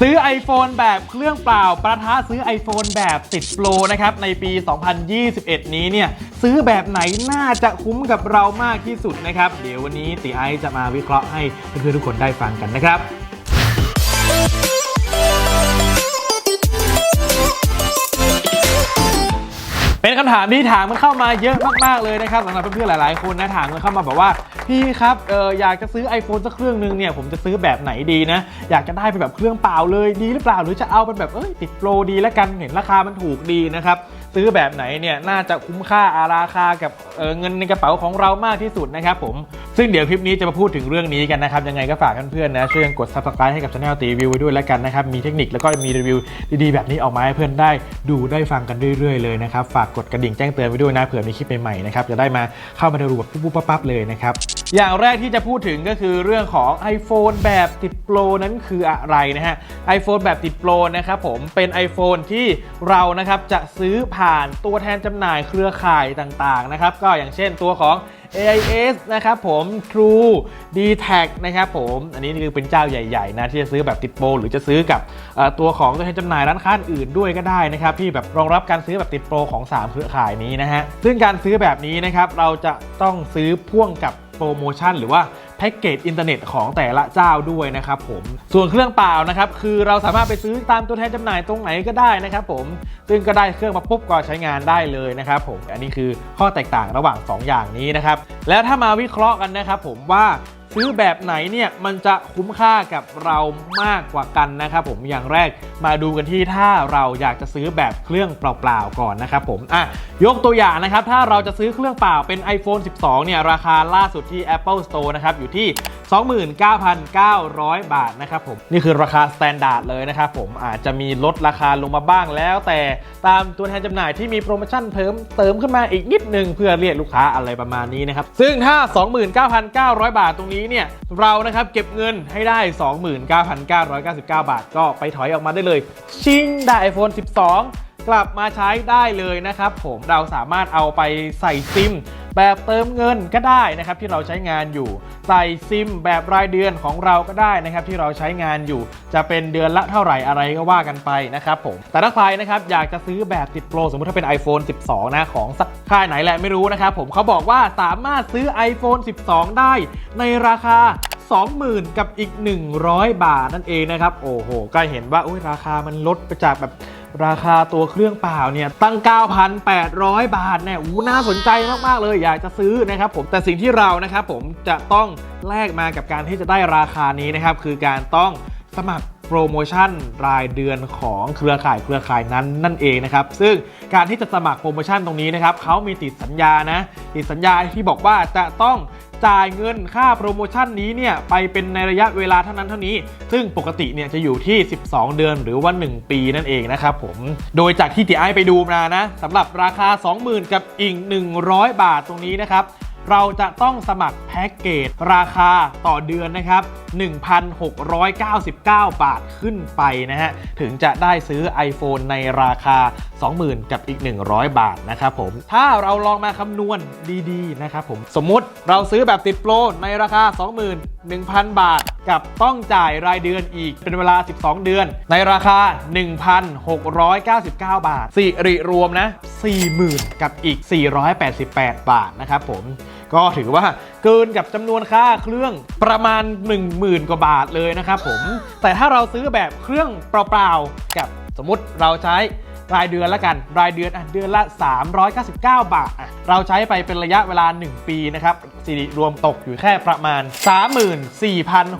ซื้อ iPhone แบบเครื่องเปล่า ประทะซื้อ iPhone แบบ10 Pro นะครับ ในปี 2021 นี้เนี่ย ซื้อแบบไหนน่าจะคุ้มกับเรามากที่สุดนะครับ เดี๋ยววันนี้ตีไอซ์จะมาวิเคราะห์ให้เพื่อนๆทุกคนได้ฟังกันนะครับเป็นคำถามที่ถามมันเข้ามาเยอะมากๆเลยนะครับสำหรับเพื่อนๆหลายๆคนนะถามกันเข้ามาแบบว่า พี่ครับเอออยากจะซื้อ iPhone สักเครื่องหนึงเนี่ยผมจะซื้อแบบไหนดีนะ อยากจะได้เป็นแบบเครื่องเปล่าเลยดีหรือเปล่าหรือจะเอาเป็นแบบเอ้ยติดโปรดีแล้วกันเห็นราคามันถูกดีนะครับซื้อแบบไหนเนี่ยน่าจะคุ้มค่าอาราคากับเออเงินในกระเป๋าของเรามากที่สุดนะครับผม ซึ่งเดี๋ยวคลิปนี้จะมาพูดถึงเรื่องนี้กันนะครับ ยังไงก็ฝากเพื่อนๆนะ ช่วยกันกด subscribe ให้กับ channel ตีวิวไว้ด้วยแล้วกันนะครับ มีเทคนิคแล้วก็มีรีวิวดีๆ แบบนี้ออกมาให้เพื่อนได้ดูได้ฟังกันเรื่อยๆเลยนะครับ ฝากกดกระดิ่งแจ้งเตือนไว้ด้วยนะเผื่อมีคลิปใหม่ๆนะครับจะได้มาเข้ามาดูแบบปุ๊บๆปั๊บๆเลยนะครับอย่างแรกที่จะพูดถึงก็คือเรื่องของ iPhone แบบติดโปรนั้นคืออะไรนะฮะ iPhone แบบติดโปรนะครับผมเป็น iPhone ที่เรานะครับจะซื้อผ่านตัวแทนจำหน่ายเครือข่ายต่างๆนะครับก็อย่างเช่นตัวของ AIS นะครับผม True d t a c นะครับผม อันนี้คือเป็นเจ้าใหญ่ๆนะที่จะซื้อแบบติดโปรหรือจะซื้อกับตัวของตัวแทนจำหน่ายร้านค้าอื่นด้วยก็ได้นะครับที่แบบรองรับการซื้อแบบติดโปรของ 3 เครือข่ายนี้นะฮะซึ่งการซื้อแบบนี้นะครับเราจะต้องซื้อพ่วงกับโปรโมชั่นหรือว่า แพ็กเกจอินเทอร์เน็ตของแต่ละเจ้าด้วยนะครับผมส่วนเครื่องเปล่านะครับคือเราสามารถไปซื้อตามตัวแทนจำหน่ายตรงไหนก็ได้นะครับผมซึ่งก็ได้เครื่องมาปุ๊บก็ใช้งานได้เลยนะครับผมอันนี้คือข้อแตกต่างระหว่าง 2 อย่างนี้นะครับแล้วถ้ามาวิเคราะห์กันนะครับผมว่า ซื้อแบบไหนเนี่ยมันจะคุ้มค่ากับเรามากกว่ากันนะครับผมอย่างแรกมาดูกันที่ถ้าเราอยากจะซื้อแบบเครื่องเปล่าๆก่อนนะครับผมอะยกตัวอย่างนะครับถ้าเราจะซื้อเครื่องเปล่าเป็น iPhone 12 เนี่ยราคาล่าสุดที่ Apple Store นะครับอยู่ที่ 29,900 บาทนะครับผม นี่คือราคาสแตนดาร์ดเลยนะครับผมอาจจะมีลดราคาลงมาบ้างแล้ว แต่ตามตัวแทนจำหน่ายที่มีโปรโมชั่นเพิ่มเติมขึ้นมาอีกนิดนึงเพื่อเรียกลูกค้าอะไรประมาณนี้นะครับ ซึ่งถ้า 29,900 บาทตรงนี้เนี่ย เรานะครับเก็บเงินให้ได้ 29,999 บาท ก็ไปถอยออกมาได้เลย ชิงได้ iPhone 12 กลับมาใช้ได้เลยนะครับผมเราสามารถเอาไปใส่ซิม แบบเติมเงินก็ได้นะครับที่เราใช้งานอยู่ ใส่ซิมแบบรายเดือนของเราก็ได้นะครับที่เราใช้งานอยู่ จะเป็นเดือนละเท่าไหร่อะไรก็ว่ากันไปนะครับผมแต่ถ้าใครนะครับอยากจะซื้อแบบติดโปรสมมติถ้าเป็น iPhone 12 นะของสักค่ายไหนแหละไม่รู้นะครับผมเขาบอกว่าสามารถซื้อ iPhone 12 ได้ในราคา 20,000 กับอีก 100 บาทนั่นเองนะครับ โอ้โห ก็เห็นว่าอุ้ยราคามันลดไปจากแบบราคาตัวเครื่องเปล่าเนี่ยตั้ง 9,800 บาทเนี่ยอู้น่าสนใจมาก ๆ เลยอยากจะซื้อนะครับผมแต่สิ่งที่เรานะครับผมจะต้องแลกมากับการที่จะได้ราคานี้นะครับ คือการต้องสมัครโปรโมชั่นรายเดือนของเครือข่ายเครือข่ายนั้นนั่นเองนะครับ ซึ่งการที่จะสมัครโปรโมชั่นตรงนี้นะครับเขามีติดสัญญานะติดสัญญาที่บอกว่าจะต้อง จ่ายเงินค่าโปรโมชั่นนี้เนี่ยไปเป็นในระยะเวลาเท่านั้นเท่านี้ ซึ่งปกติเนี่ยจะอยู่ที่ 12 เดือนหรือว่า 1 ปีนั่นเองนะครับผม โดยจากที่ตีไอไปดูมานะสำหรับราคา 20,000 กับอีก 100 บาทตรงนี้นะครับเราจะต้องสมัครแพ็กเกจราคาต่อเดือนนะครับ 1,699 บาทขึ้นไปนะฮะ ถึงจะได้ซื้อ iPhone ในราคา 20,000 กับอีก 100 บาทนะครับผม ถ้าเราลองมาคำนวณดีๆนะครับผม สมมุติเราซื้อแบบติดโปรในราคา 21,000 บาท กับต้องจ่ายรายเดือนอีกเป็นเวลา 12 เดือน ในราคา 1,699 บาทสิริรวมนะ 40,000 กับอีก 488 บาทนะครับผมก็ถือว่าเกินกับจำนวนค่าเครื่องประมาณ 10,000 กว่าบาทเลยนะครับผม แต่ถ้าเราซื้อแบบเครื่องเปล่าๆกับสมมติเราใช้ รายเดือนละกัน รายเดือนอะเดือนละ 399 บาทอะเราใช้ไปเป็นระยะเวลา 1 ปีนะครับสิริรวมตกอยู่แค่ประมาณ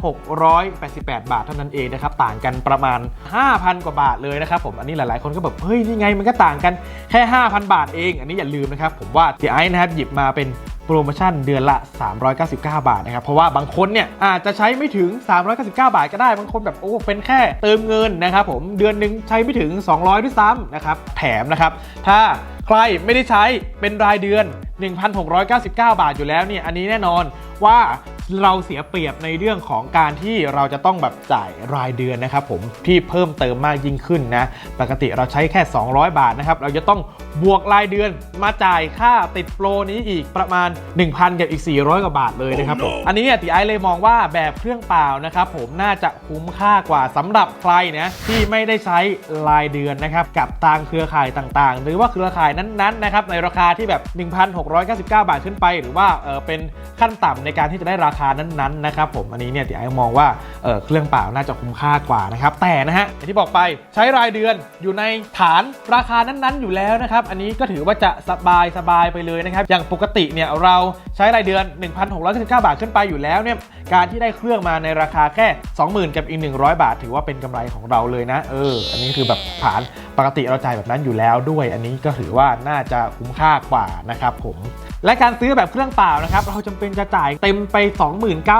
34,688 บาทเท่านั้นเองนะครับต่างกันประมาณ 5,000 กว่าบาทเลยนะครับผมอันนี้หลาย ๆ คนก็แบบเฮ้ยนี่ไงมันก็ต่างกันแค่ 5,000 บาทเอง อันนี้อย่าลืมนะครับผมว่าทีไอนะครับหยิบมาเป็น โปรโมชั่นเดือนละ 399 บาทนะครับ เพราะว่าบางคนเนี่ยอาจจะใช้ไม่ถึง 399 บาทก็ได้ บางคนแบบโอ้เป็นแค่เติมเงินนะครับผมเดือนหนึ่งใช้ไม่ถึง 200 ด้วยซ้ำนะครับ แถมนะครับ ถ้าใครไม่ได้ใช้เป็นรายเดือน 1,699 บาทอยู่แล้วเนี่ยอันนี้แน่นอนว่า เราเสียเปรียบในเรื่องของการที่เราจะต้องแบบจ่ายรายเดือนนะครับผมที่เพิ่มเติมมากยิ่งขึ้นนะ ปกติเราใช้แค่ 200 บาทนะครับ เราจะต้องบวกรายเดือนมาจ่ายค่าติดโปรนี้อีกประมาณ 1,000 กับอีก 400 กว่าบาทเลยนะครับผมอันนี้เนี่ยตีไอเลยมองว่าแบบเครื่องเปล่านะครับผมน่าจะคุ้มค่ากว่าสำหรับใครนะที่ไม่ได้ใช้รายเดือนนะครับกับทางเครือข่ายต่างๆ หรือว่าเครือข่ายนั้นๆนะครับในราคาที่แบบ 1,699 บาทขึ้นไป หรือว่าเออเป็นขั้นต่ำในการที่จะได้ราคานั้นๆนะครับผมอันนี้เนี่ยตี๋ไอมองว่าเออเครื่องเปล่าน่าจะคุ้มค่ากว่านะครับแต่นะฮะอย่างที่บอกไปใช้รายเดือนอยู่ในฐานราคานั้นๆ อยู่แล้วนะครับอันนี้ก็ถือว่าจะสบายสบายไปเลยนะครับอย่างปกติเนี่ยเราใช้รายเดือน 1,699 บาทขึ้นไปอยู่แล้วเนี่ยการที่ได้เครื่องมาในราคาแค่ 20,000 กับอีก 100 บาท ถือว่าเป็นกำไรของเราเลยนะเอออันนี้คือแบบฐานปกติเราจ่ายแบบนั้นอยู่แล้วด้วย อันนี้ก็ถือว่าน่าจะคุ้มค่ากว่านะครับผม และการซื้อแบบเครื่องเปล่านะครับเราจำเป็นจะจ่ายเต็มไป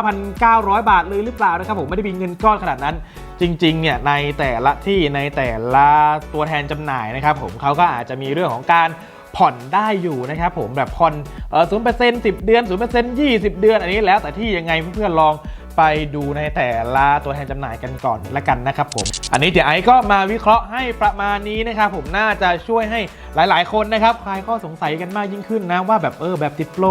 29,900 บาทเลยหรือเปล่านะครับผมไม่ได้มีเงินก้อนขนาดนั้น จริงๆเนี่ยในแต่ละที่ในแต่ละตัวแทนจำหน่ายนะครับผมเขาก็อาจจะมีเรื่องของการผ่อนได้อยู่นะครับผมแบบผ่อนเออศูนย์เปอร์เซ็นต์สิบเดือนศูนย์เปอร์เซ็นต์ยี่สิบเดือน อันนี้แล้วแต่ที่ยังไงเพื่อนๆลอง ไปดูในแต่ละตัวแทนจำหน่ายกันก่อนละกันนะครับผม อันนี้เดี๋ยวไอซ์ก็มาวิเคราะห์ให้ประมาณนี้นะครับผมน่าจะช่วยให้หลาย ๆ คนนะครับคลายข้อสงสัยกันมากยิ่งขึ้นนะว่าแบบเออแบบติดโปร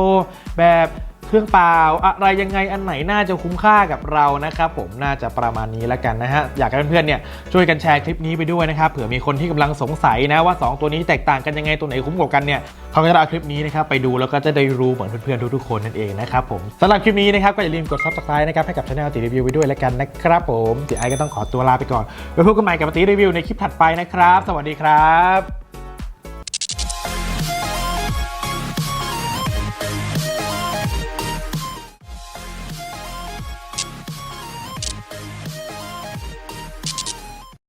แบบ เครื่องเปล่าอะไรยังไงอันไหนน่าจะคุ้มค่ากับเรานะครับผมน่าจะประมาณนี้และกันนะฮะอยากให้เพื่อนๆเนี่ยช่วยกันแชร์คลิปนี้ไปด้วยนะครับเผื่อมีคนที่กำลังสงสัยนะว่า 2 ตัวนี้แตกต่างกันยังไงตัวไหนคุ้มกว่ากันเนี่ยเขาก็จะเอาคลิปนี้นะครับไปดูแล้วก็จะได้รู้เหมือนเพื่อนๆทุกๆคนนั่นเองนะครับผมสำหรับคลิปนี้นะครับก็อย่าลืมกด subscribe นะครับให้กับช anel ติรีวิวไปด้วยแล้วกันนะครับผมเดี๋ยวไอก็ต้องขอตัวลาไปก่อนไว้พบกันใหม่กับติรีวิวในคลิปถัดไปนะครับ สวัสดีครับ